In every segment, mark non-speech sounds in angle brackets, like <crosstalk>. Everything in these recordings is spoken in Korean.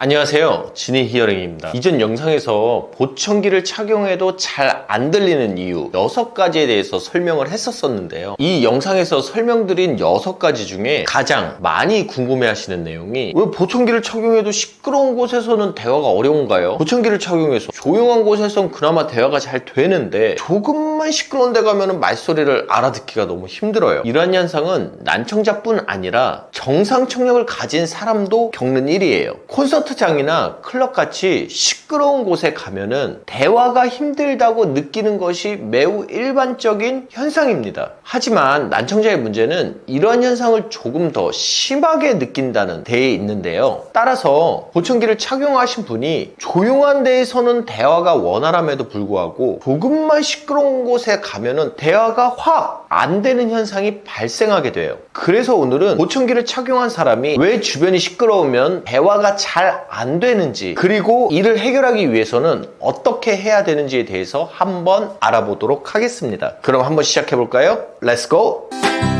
안녕하세요. 지니 히어링입니다. 이전 영상에서 보청기를 착용해도 잘 안 들리는 이유 6가지에 대해서 설명을 했었었는데요. 이 영상에서 설명드린 6가지 중에 가장 많이 궁금해 하시는 내용이 왜 보청기를 착용해도 시끄러운 곳에서는 대화가 어려운가요? 보청기를 착용해서 조용한 곳에선 그나마 대화가 잘 되는데 조금만 시끄러운 데 가면 말소리를 알아듣기가 너무 힘들어요. 이러한 현상은 난청자뿐 아니라 정상 청력을 가진 사람도 겪는 일이에요. 콘서트 장이나 클럽 같이 시끄러운 곳에 가면은 대화가 힘들다고 느끼는 것이 매우 일반적인 현상입니다. 하지만 난청자의 문제는 이러한 현상을 조금 더 심하게 느낀다는 데에 있는데요. 따라서 보청기를 착용하신 분이 조용한 데에서는 대화가 원활함에도 불구하고 조금만 시끄러운 곳에 가면은 대화가 확 안 되는 현상이 발생하게 돼요. 그래서 오늘은 보청기를 착용한 사람이 왜 주변이 시끄러우면 대화가 잘 안 되는지 그리고 이를 해결하기 위해서는 어떻게 해야 되는지에 대해서 한번 알아보도록 하겠습니다. 그럼 한번 시작해 볼까요? Let's!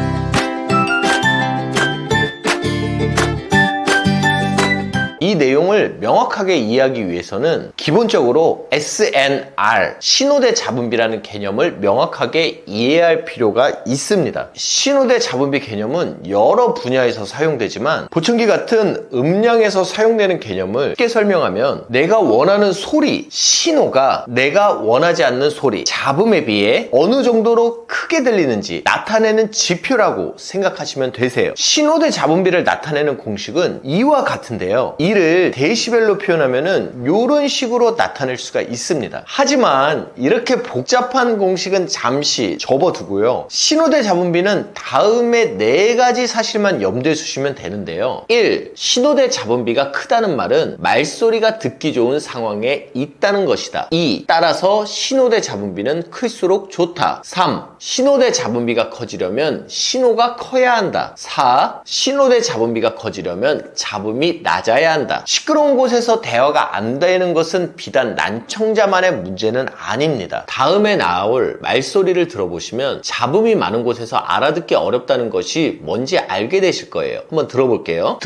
이 내용을 명확하게 이해하기 위해서는 기본적으로 SNR, 신호대 잡음비라는 개념을 명확하게 이해할 필요가 있습니다. 신호대 잡음비 개념은 여러 분야에서 사용되지만 보청기 같은 음량에서 사용되는 개념을 쉽게 설명하면 내가 원하는 소리, 신호가 내가 원하지 않는 소리, 잡음에 비해 어느 정도로 크게 들리는지 나타내는 지표라고 생각하시면 되세요. 신호대 잡음비를 나타내는 공식은 이와 같은데요. 이를 데시벨로 표현하면은 이런 식으로 나타낼 수가 있습니다. 하지만 이렇게 복잡한 공식은 잠시 접어두고요. 신호대 잡음비는 다음에 네 가지 사실만 염두에 두시면 되는데요. 1. 신호대 잡음비가 크다는 말은 말소리가 듣기 좋은 상황에 있다는 것이다. 2. 따라서 신호대 잡음비는 클수록 좋다. 3. 신호대 잡음비가 커지려면 신호가 커야 한다. 4. 신호대 잡음비가 커지려면 잡음이 낮아야 한다. 시끄러운 곳에서 대화가 안 되는 것은 비단 난청자만의 문제는 아닙니다. 다음에 나올 말소리를 들어보시면 잡음이 많은 곳에서 알아듣기 어렵다는 것이 뭔지 알게 되실 거예요. 한번 들어볼게요.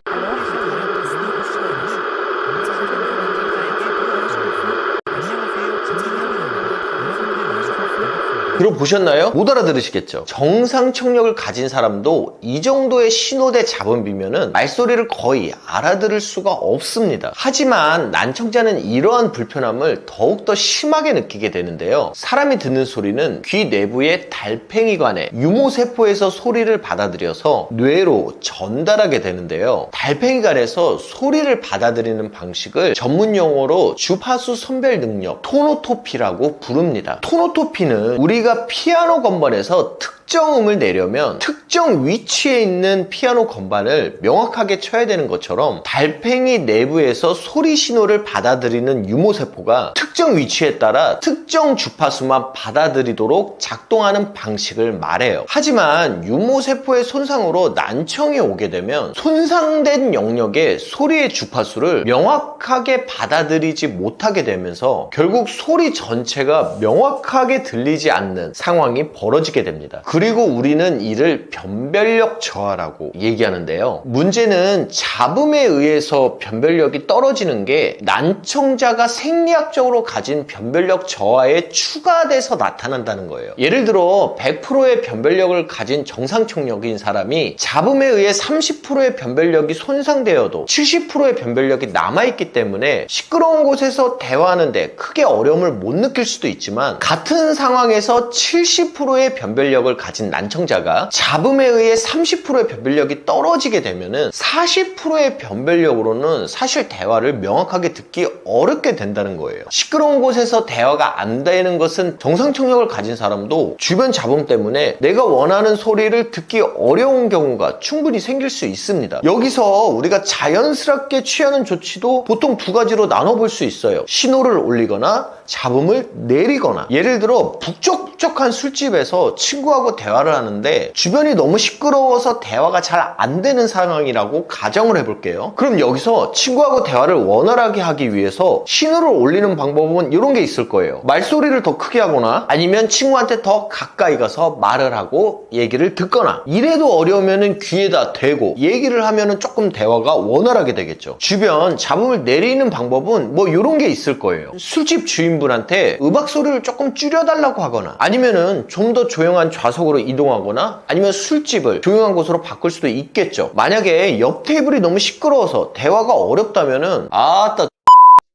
들어보셨나요? 못 알아들으시겠죠? 정상 청력을 가진 사람도 이 정도의 신호대 잡음비면은 말소리를 거의 알아들을 수가 없습니다. 하지만 난청자는 이러한 불편함을 더욱더 심하게 느끼게 되는데요. 사람이 듣는 소리는 귀 내부의 달팽이관의 유모세포에서 소리를 받아들여서 뇌로 전달하게 되는데요. 달팽이관에서 소리를 받아들이는 방식을 전문 용어로 주파수 선별 능력, 토노토피라고 부릅니다. 토노토피는 우리가 피아노 건반에서 특 정 음을 내려면 특정 위치에 있는 피아노 건반을 명확하게 쳐야 되는 것처럼 달팽이 내부에서 소리 신호를 받아들이는 유모세포가 특정 위치에 따라 특정 주파수만 받아들이도록 작동하는 방식을 말해요. 하지만 유모세포의 손상으로 난청이 오게 되면 손상된 영역의 소리의 주파수를 명확하게 받아들이지 못하게 되면서 결국 소리 전체가 명확하게 들리지 않는 상황이 벌어지게 됩니다. 그리고 우리는 이를 변별력 저하라고 얘기하는데요. 문제는 잡음에 의해서 변별력이 떨어지는 게 난청자가 생리학적으로 가진 변별력 저하에 추가돼서 나타난다는 거예요. 예를 들어 100%의 변별력을 가진 정상 청력인 사람이 잡음에 의해 30%의 변별력이 손상되어도 70%의 변별력이 남아있기 때문에 시끄러운 곳에서 대화하는데 크게 어려움을 못 느낄 수도 있지만 같은 상황에서 70%의 변별력을 가진 난청자가 잡음에 의해 30%의 변별력이 떨어지게 되면은 40%의 변별력으로는 사실 대화를 명확하게 듣기 어렵게 된다는 거예요. 시끄러운 곳에서 대화가 안 되는 것은 정상 청력을 가진 사람도 주변 잡음 때문에 내가 원하는 소리를 듣기 어려운 경우가 충분히 생길 수 있습니다. 여기서 우리가 자연스럽게 취하는 조치도 보통 두 가지로 나눠볼 수 있어요. 신호를 올리거나 잡음을 내리거나 예를 들어 북적북적한 술집에서 친구하고 대화를 하는데 주변이 너무 시끄러워서 대화가 잘 안 되는 상황이라고 가정을 해볼게요. 그럼 여기서 친구하고 대화를 원활하게 하기 위해서 신호를 올리는 방법은 이런 게 있을 거예요. 말소리를 더 크게 하거나 아니면 친구한테 더 가까이 가서 말을 하고 얘기를 듣거나 이래도 어려우면은 귀에다 대고 얘기를 하면은 조금 대화가 원활하게 되겠죠. 주변 잡음을 내리는 방법은 뭐 이런 게 있을 거예요. 술집 주인 분한테 음악 소리를 조금 줄여달라고 하거나 아니면은 좀 더 조용한 좌석으로 이동하거나 아니면 술집을 조용한 곳으로 바꿀 수도 있겠죠. 만약에 옆 테이블이 너무 시끄러워서 대화가 어렵다면은 아따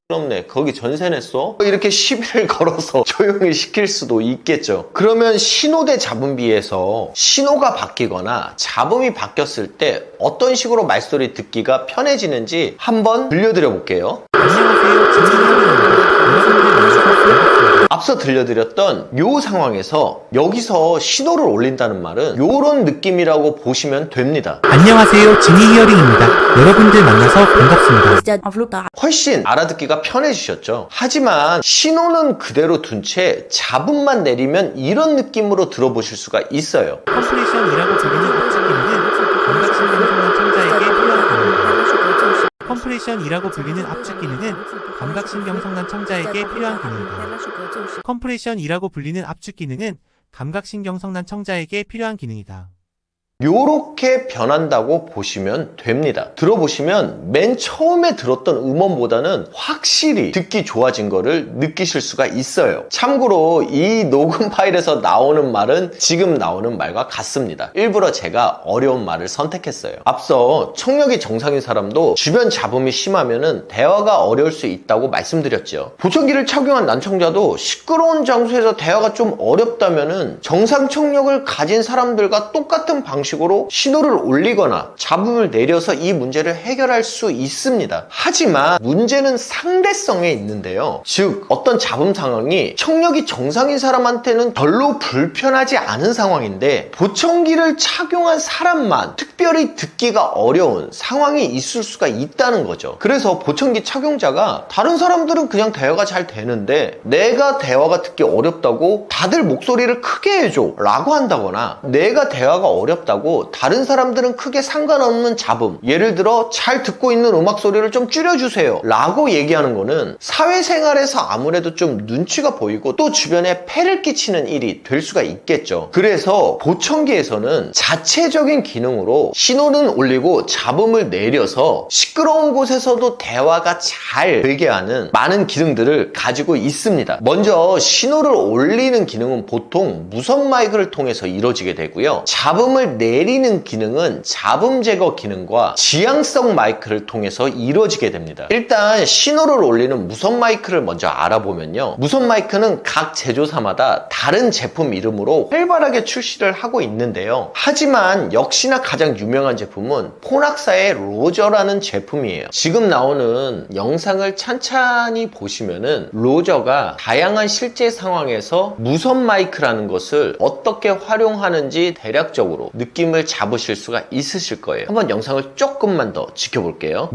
부럽네. 거기 전세 냈어? 이렇게 시비를 <laughs> 걸어서 조용히 시킬 수도 있겠죠. 그러면 신호 대 잡음비에서 신호가 바뀌거나 잡음이 바뀌었을 때 어떤 식으로 말소리 듣기가 편해지는지 한번 들려드려 볼게요. 안녕하세요. 반갑습니다. 앞서 들려드렸던 요 상황에서 여기서 신호를 올린다는 말은 요런 느낌이라고 보시면 됩니다. 안녕하세요. 지니 히어링입니다. 여러분들 만나서 반갑습니다. 진짜 훨씬 알아듣기가 편해지셨죠. 하지만 신호는 그대로 둔 채 잡음만 내리면 이런 느낌으로 들어보실 수가 있어요. 컴프레션이라고 불리는 압축 기능은 감각신경성난 청자에게 필요한 기능입니다. 컴프레션이라고 불리는 압축 기능은 감각신경성난 청자에게 필요한 기능이다. 컴프레션이라고 불리는 압축 기능은 감각신경성난 청자에게 필요한 기능이다. 요렇게 변한다고 보시면 됩니다. 들어보시면 맨 처음에 들었던 음원보다는 확실히 듣기 좋아진 거를 느끼실 수가 있어요. 참고로 이 녹음 <laughs> 파일에서 나오는 말은 지금 나오는 말과 같습니다. 일부러 제가 어려운 말을 선택했어요. 앞서 청력이 정상인 사람도 주변 잡음이 심하면은 대화가 어려울 수 있다고 말씀드렸죠. 보청기를 착용한 난청자도 시끄러운 장소에서 대화가 좀 어렵다면은 정상 청력을 가진 사람들과 똑같은 방식 으로 신호를 올리거나 잡음을 내려서 이 문제를 해결할 수 있습니다. 하지만 문제는 상대성에 있는데요. 즉 어떤 잡음 상황이 청력이 정상인 사람한테는 별로 불편하지 않은 상황인데 보청기를 착용한 사람만 특별히 듣기가 어려운 상황이 있을 수가 있다는 거죠. 그래서 보청기 착용자가 다른 사람들은 그냥 대화가 잘 되는데 내가 대화가 듣기 어렵다고 다들 목소리를 크게 해줘 라고 한다거나 내가 대화가 어렵다고 다른 사람들은 크게 상관없는 잡음. 예를 들어 잘 듣고 있는 음악 소리를 좀 줄여주세요. 라고 얘기하는 거는 사회생활에서 아무래도 좀 눈치가 보이고 또 주변에 폐를 끼치는 일이 될 수가 있겠죠. 그래서 보청기에서는 자체적인 기능으로 신호는 올리고 잡음을 내려서 시끄러운 곳에서도 대화가 잘 되게 하는 많은 기능들을 가지고 있습니다. 먼저 신호를 올리는 기능은 보통 무선 마이크를 통해서 이루어지게 되고요. 잡음을 내 리는 기능은 잡음 제거 기능과 지향성 마이크를 통해서 이루어지게 됩니다. 일단 신호를 올리는 무선 마이크를 먼저 알아보면요. 무선 마이크는 각 제조사마다 다른 제품 이름으로 활발하게 출시를 하고 있는데요. 하지만 역시나 가장 유명한 제품은 폰악사의 로저라는 제품이에요. 지금 나오는 영상을 찬찬히 보시면은 로저가 다양한 실제 상황에서 무선 마이크라는 것을 어떻게 활용하는지 대략적으로 느 낌을 잡으실 수가 있으실 거예요. 한번 영상을 조금만 더 지켜볼게요.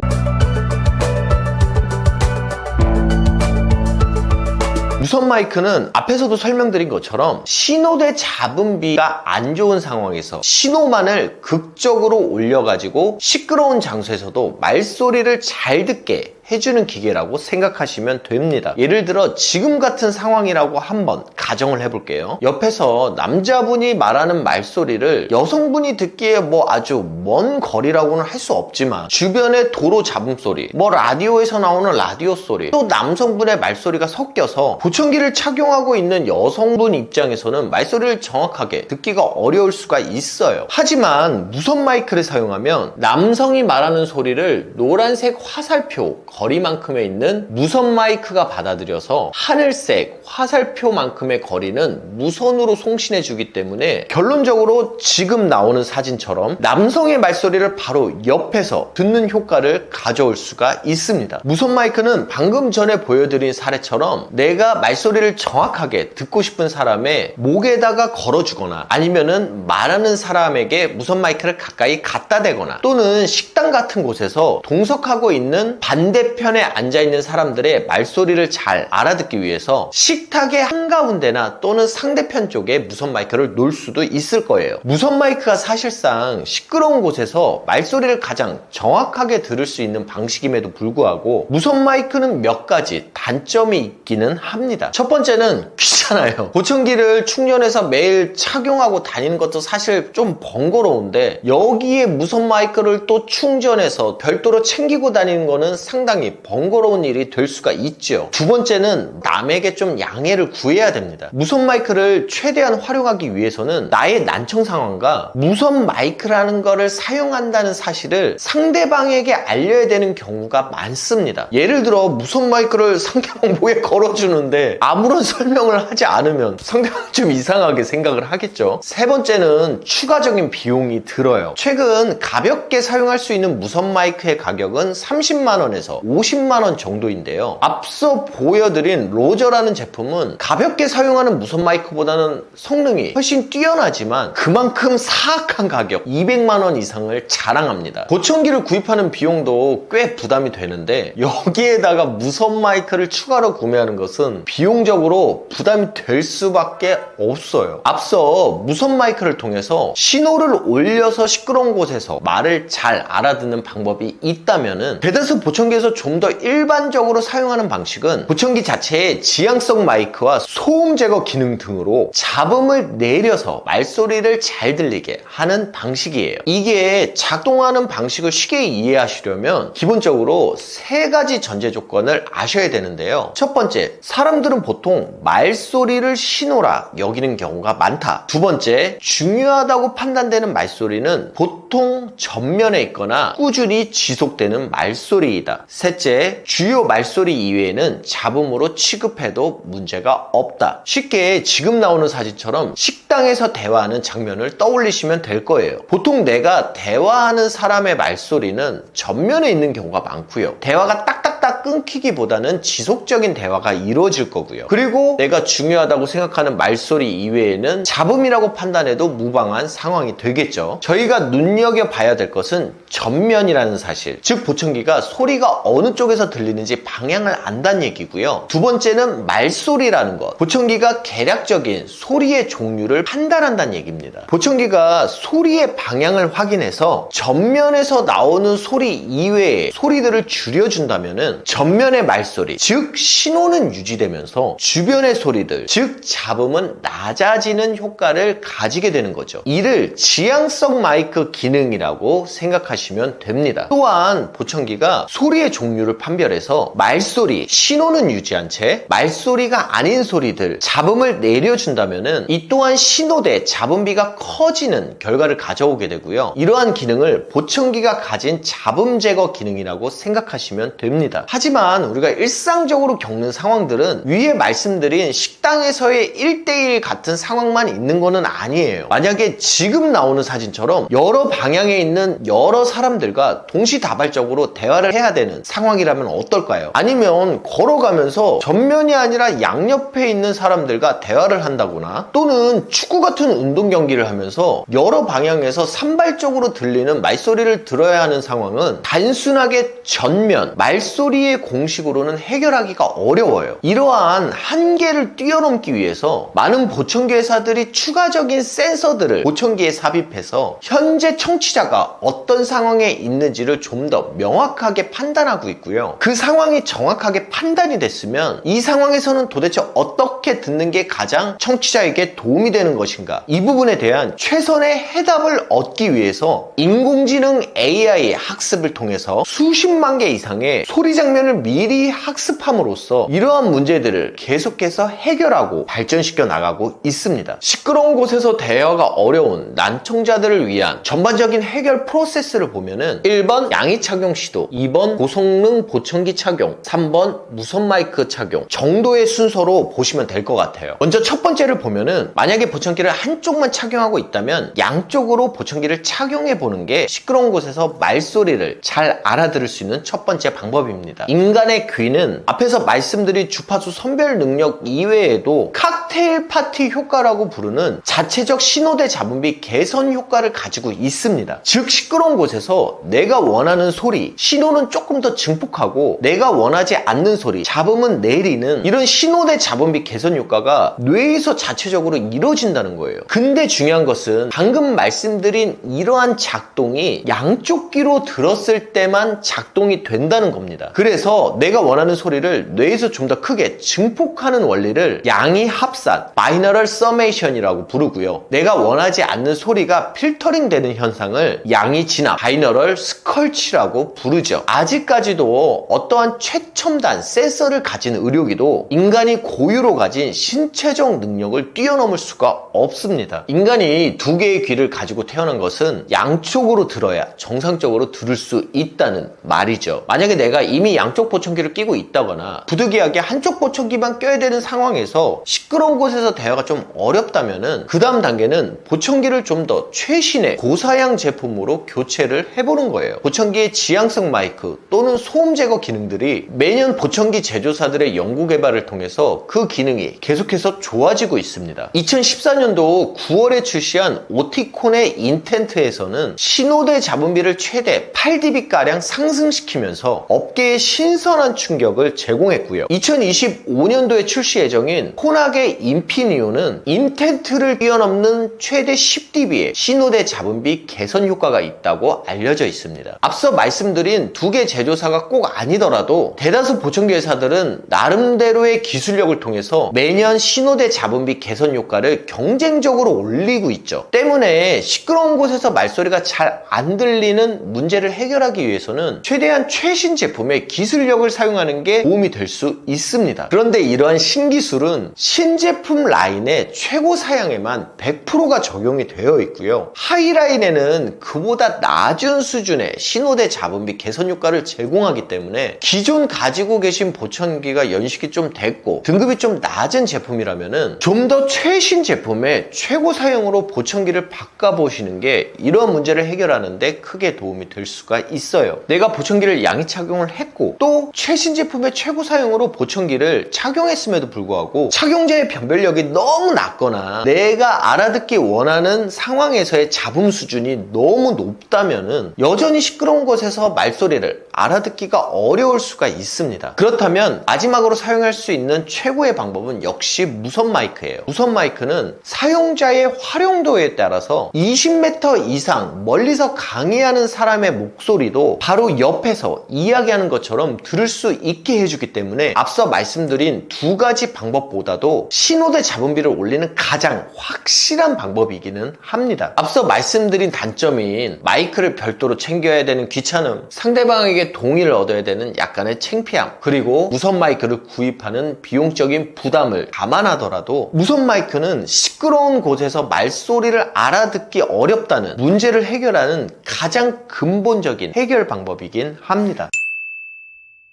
무선 마이크는 앞에서도 설명드린 것처럼 신호대 잡음비가 안 좋은 상황에서 신호만을 극적으로 올려가지고 시끄러운 장소에서도 말소리를 잘 듣게 해주는 기계라고 생각하시면 됩니다. 예를 들어 지금 같은 상황이라고 한번 가정을 해볼게요. 옆에서 남자분이 말하는 말소리를 여성분이 듣기에 뭐 아주 먼 거리라고는 할 수 없지만 주변의 도로 잡음 소리, 뭐 라디오에서 나오는 라디오 소리, 또 남성분의 말소리가 섞여서 보청기를 착용하고 있는 여성분 입장에서는 말소리를 정확하게 듣기가 어려울 수가 있어요. 하지만 무선 마이크를 사용하면 남성이 말하는 소리를 노란색 화살표 거리만큼에 있는 무선 마이크가 받아들여서 하늘색 화살표만큼의 거리는 무선으로 송신해 주기 때문에 결론적으로 지금 나오는 사진처럼 남성의 말소리를 바로 옆에서 듣는 효과를 가져올 수가 있습니다. 무선 마이크는 방금 전에 보여드린 사례처럼 내가 말소리를 정확하게 듣고 싶은 사람의 목에다가 걸어주거나 아니면은 말하는 사람에게 무선 마이크를 가까이 갖다 대거나 또는 식당 같은 곳에서 동석하고 있는 반대 반대편에 앉아있는 사람들의 말소리를 잘 알아듣기 위해서 식탁의 한가운데나 또는 상대편 쪽에 무선 마이크를 놓을 수도 있을 거예요. 무선 마이크가 사실상 시끄러운 곳에서 말소리를 가장 정확하게 들을 수 있는 방식임에도 불구하고 무선 마이크는 몇 가지 단점이 있기는 합니다. 첫 번째는 귀찮아요. 보청기를 충전해서 매일 착용하고 다니는 것도 사실 좀 번거로운데 여기에 무선 마이크를 또 충전해서 별도로 챙기고 다니는 거는 상당히 번거로운 일이 될 수가 있죠. 두 번째는 남에게 좀 양해를 구해야 됩니다. 무선 마이크를 최대한 활용하기 위해서는 나의 난청 상황과 무선 마이크라는 거를 사용한다는 사실을 상대방에게 알려야 되는 경우가 많습니다. 예를 들어 무선 마이크를 상대방 목에 걸어주는데 아무런 설명을 하지 않으면 상대방 좀 이상하게 생각을 하겠죠. 세 번째는 추가적인 비용이 들어요. 최근 가볍게 사용할 수 있는 무선 마이크의 가격은 30만 원에서 50만원 정도인데요. 앞서 보여드린 로저라는 제품은 가볍게 사용하는 무선 마이크보다는 성능이 훨씬 뛰어나지만 그만큼 사악한 가격 200만원 이상을 자랑합니다. 보청기를 구입하는 비용도 꽤 부담이 되는데 여기에다가 무선 마이크를 추가로 구매하는 것은 비용적으로 부담이 될 수밖에 없어요. 앞서 무선 마이크를 통해서 신호를 올려서 시끄러운 곳에서 말을 잘 알아듣는 방법이 있다면은 대다수 보청기에서 좀 더 일반적으로 사용하는 방식은 보청기 자체의 지향성 마이크와 소음 제거 기능 등으로 잡음을 내려서 말소리를 잘 들리게 하는 방식이에요. 이게 작동하는 방식을 쉽게 이해하시려면 기본적으로 세 가지 전제 조건을 아셔야 되는데요. 첫 번째, 사람들은 보통 말소리를 신호라 여기는 경우가 많다. 두 번째, 중요하다고 판단되는 말소리는 보통 전면에 있거나 꾸준히 지속되는 말소리이다. 셋째, 주요 말소리 이외에는 잡음으로 취급해도 문제가 없다. 쉽게 지금 나오는 사진처럼 식당에서 대화하는 장면을 떠올리시면 될 거예요. 보통 내가 대화하는 사람의 말소리는 전면에 있는 경우가 많고요. 대화가 딱딱 딱 끊기기보다는 지속적인 대화가 이루어질 거고요. 그리고 내가 중요하다고 생각하는 말소리 이외에는 잡음이라고 판단해도 무방한 상황이 되겠죠. 저희가 눈여겨봐야 될 것은 전면이라는 사실. 즉, 보청기가 소리가 어느 쪽에서 들리는지 방향을 안다는 얘기고요. 두 번째는 말소리라는 것. 보청기가 계략적인 소리의 종류를 판단한다는 얘기입니다. 보청기가 소리의 방향을 확인해서 전면에서 나오는 소리 이외의 소리들을 줄여준다면 은 전면의 말소리, 즉 신호는 유지되면서 주변의 소리들, 즉 잡음은 낮아지는 효과를 가지게 되는 거죠. 이를 지향성 마이크 기능이라고 생각하시면 됩니다. 또한 보청기가 소리의 종류를 판별해서 말소리, 신호는 유지한 채 말소리가 아닌 소리들, 잡음을 내려준다면은 이 또한 신호 대 잡음비가 커지는 결과를 가져오게 되고요. 이러한 기능을 보청기가 가진 잡음 제거 기능이라고 생각하시면 됩 하지만 우리가 일상적으로 겪는 상황들은 위에 말씀드린 식당에서의 1대1 같은 상황만 있는 거는 아니에요. 만약에 지금 나오는 사진처럼 여러 방향에 있는 여러 사람들과 동시다발적으로 대화를 해야 되는 상황이라면 어떨까요? 아니면 걸어가면서 전면이 아니라 양옆에 있는 사람들과 대화를 한다거나 또는 축구 같은 운동 경기를 하면서 여러 방향에서 산발적으로 들리는 말소리를 들어야 하는 상황은 단순하게 전면, 말소리 의 공식으로는 해결하기가 어려워요. 이러한 한계를 뛰어넘기 위해서 많은 보청기 회사들이 추가적인 센서들을 보청기에 삽입해서 현재 청취자가 어떤 상황에 있는지를 좀 더 명확하게 판단하고 있고요. 그 상황이 정확하게 판단이 됐으면 이 상황에서는 도대체 어떻게 듣는 게 가장 청취자에게 도움이 되는 것인가 이 부분에 대한 최선의 해답을 얻기 위해서 인공지능 AI 학습을 통해서 수십만 개 이상의 소리 장면을 미리 학습함으로써 이러한 문제들을 계속해서 해결하고 발전시켜 나가고 있습니다. 시끄러운 곳에서 대화가 어려운 난청자들을 위한 전반적인 해결 프로세스를 보면은 1번 양의 착용 시도, 2번 고성능 보청기 착용, 3번 무선 마이크 착용 정도의 순서로 보시면 될 것 같아요. 먼저 첫 번째를 보면은 만약에 보청기를 한쪽만 착용하고 있다면 양쪽으로 보청기를 착용해 보는 게 시끄러운 곳에서 말소리를 잘 알아들을 수 있는 첫 번째 방법입니다. 인간의 귀는 앞에서 말씀드린 주파수 선별 능력 이외에도 각 칵테일 파티 효과라고 부르는 자체적 신호대 잡음비 개선 효과를 가지고 있습니다. 즉 시끄러운 곳에서 내가 원하는 소리, 신호는 조금 더 증폭하고 내가 원하지 않는 소리, 잡음은 내리는 이런 신호대 잡음비 개선 효과가 뇌에서 자체적으로 이루어진다는 거예요. 근데 중요한 것은 방금 말씀드린 이러한 작동이 양쪽 귀로 들었을 때만 작동이 된다는 겁니다. 그래서 내가 원하는 소리를 뇌에서 좀 더 크게 증폭하는 원리를 양의 합산, 바이너럴 서메이션이라고 부르고요. 내가 원하지 않는 소리가 필터링 되는 현상을 양의 진압, 바이너럴 스컬치라고 부르죠. 아직까지도 어떠한 최첨단 센서를 가진 의료기도 인간이 고유로 가진 신체적 능력을 뛰어넘을 수가 없습니다. 인간이 두 개의 귀를 가지고 태어난 것은 양쪽으로 들어야 정상적으로 들을 수 있다는 말이죠. 만약에 내가 이미 양쪽 보청기를 끼고 있다거나 부득이하게 한쪽 보청기만 껴야 되는 상황에서 시끄러운 곳에서 대화가 좀 어렵다면은 그 다음 단계는 보청기를 좀 더 최신의 고사양 제품으로 교체를 해보는 거예요. 보청기의 지향성 마이크 또는 소음 제거 기능들이 매년 보청기 제조사들의 연구 개발을 통해서 그 기능이 계속해서 좋아지고 있습니다. 2014년도 9월에 출시한 오티콘의 인텐트에서는 신호대 잡음비를 최대 8dB가량 상승시키면서 업계 에 신선한 충격을 제공했고요. 2025년도에 출시 예정인 코나게 인피니오는 인텐트를 뛰어넘는 최대 10dB의 신호대 잡음비 개선 효과가 있다고 알려져 있습니다. 앞서 말씀드린 두 개 제조사가 꼭 아니더라도 대다수 보청기 회사들은 나름대로의 기술력을 통해서 매년 신호대 잡음비 개선 효과를 경쟁적으로 올리고 있죠. 때문에 시끄러운 곳에서 말소리가 잘 안 들리는 문제를 해결하기 위해서는 최대한 최신 제품의 기술력을 사용하는 게 도움이 될 수 있습니다. 그런데 이러한 신기술은 신제품 라인의 최고 사양에만 100%가 적용이 되어 있고요. 하이라인에는 그보다 낮은 수준의 신호대 잡음비 개선 효과를 제공하기 때문에 기존 가지고 계신 보청기가 연식이 좀 됐고 등급이 좀 낮은 제품이라면은 좀 더 최신 제품의 최고 사용으로 보청기를 바꿔보시는 게 이런 문제를 해결하는데 크게 도움이 될 수가 있어요. 내가 보청기를 양의 착용을 했고 또 최신 제품의 최고 사용으로 보청기를 착용했음에도 불구하고 착용자의 변별력이 너무 낮거나 내가 알아듣기 원하는 상황에서의 잡음 수준이 너무 높다면은 여전히 시끄러운 곳에서 말소리를 알아듣기가 어려울 수가 있습니다. 그렇다면 마지막으로 사용할 수 있는 최고의 방법은 역시 무선 마이크예요. 무선 마이크는 사용자의 활용도에 따라서 20m 이상 멀리서 강의하는 사람의 목소리도 바로 옆에서 이야기하는 것 처럼 들을 수 있게 해주기 때문에 앞서 말씀드린 두 가지 방법보다도 신호대 잡음비를 올리는 가장 확실한 방법이기는 합니다. 앞서 말씀드린 단점인 마이크를 별도로 챙겨야 되는 귀찮음, 상대방에게 동의를 얻어야 되는 약간의 창피함, 그리고 무선 마이크를 구입하는 비용적인 부담을 감안하더라도 무선 마이크는 시끄러운 곳에서 말소리를 알아듣기 어렵다는 문제를 해결하는 가장 근본적인 해결 방법이긴 합니다.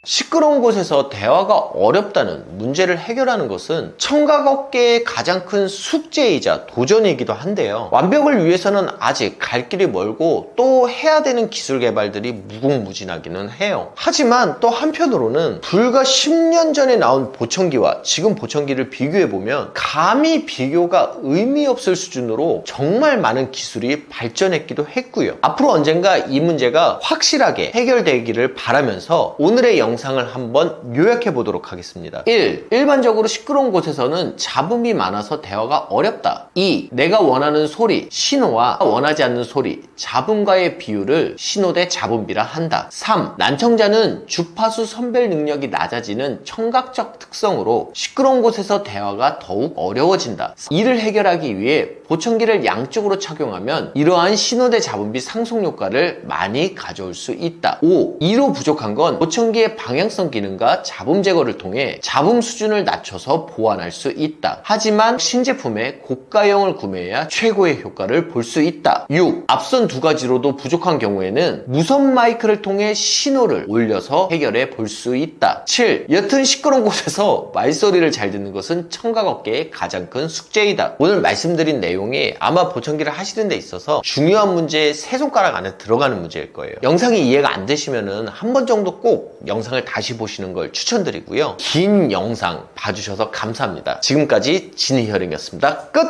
시끄러운 곳에서 대화가 어렵다는 문제를 해결하는 것은 청각업계의 가장 큰 숙제이자 도전이기도 한데요. 완벽을 위해서는 아직 갈 길이 멀고 또 해야 되는 기술 개발들이 무궁무진하기는 해요. 하지만 또 한편으로는 불과 10년 전에 나온 보청기와 지금 보청기를 비교해보면 감히 비교가 의미 없을 수준으로 정말 많은 기술이 발전했기도 했고요. 앞으로 언젠가 이 문제가 확실하게 해결되기를 바라면서 오늘의 영 상을 한번 요약해 보도록 하겠습니다. 1. 일반적으로 시끄러운 곳에서는 잡음이 많아서 대화가 어렵다. 2. 내가 원하는 소리, 신호와 원하지 않는 소리, 잡음과의 비율을 신호 대 잡음비라 한다. 3. 난청자는 주파수 선별 능력이 낮아지는 청각적 특성으로 시끄러운 곳에서 대화가 더욱 어려워진다. 이를 해결하기 위해 보청기를 양쪽으로 착용하면 이러한 신호 대 잡음비 상속 효과를 많이 가져올 수 있다. 5. 이로 부족한 건 보청기의 방향성 기능과 잡음 제거를 통해 잡음 수준을 낮춰서 보완할 수 있다. 하지만 신제품의 고가형을 구매해야 최고의 효과를 볼 수 있다. 6. 앞선 두 가지로도 부족한 경우에는 무선 마이크를 통해 신호를 올려서 해결해 볼 수 있다. 7. 여튼 시끄러운 곳에서 말소리를 잘 듣는 것은 청각업계의 가장 큰 숙제이다. 오늘 말씀드린 내용이 아마 보청기를 하시는 데 있어서 중요한 문제의 세 손가락 안에 들어가는 문제일 거예요. 영상이 이해가 안 되시면은 한 번 정도 꼭 영상 영상을 다시 보시는 걸 추천드리고요. 긴 영상 봐주셔서 감사합니다. 지금까지 진히어링이었습니다. 끝!